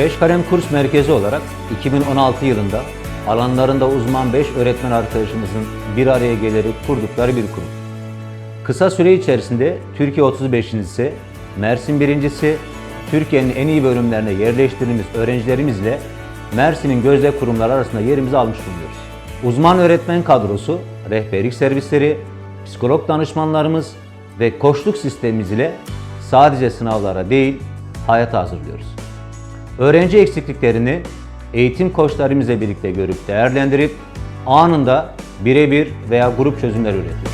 Beş Kalem Kurs Merkezi olarak 2016 yılında alanlarında uzman 5 öğretmen arkadaşımızın bir araya gelerek kurdukları bir kurum. Kısa süre içerisinde Türkiye 35.si, Mersin birincisi, Türkiye'nin en iyi bölümlerine yerleştirdiğimiz öğrencilerimizle Mersin'in gözde kurumları arasında yerimizi almış bulunuyoruz. Uzman öğretmen kadrosu, rehberlik servisleri, psikolog danışmanlarımız ve koçluk sistemimiz ile sadece sınavlara değil, hayata hazırlıyoruz. Öğrenci eksikliklerini eğitim koçlarımızla birlikte görüp değerlendirip anında birebir veya grup çözümler üretiyoruz.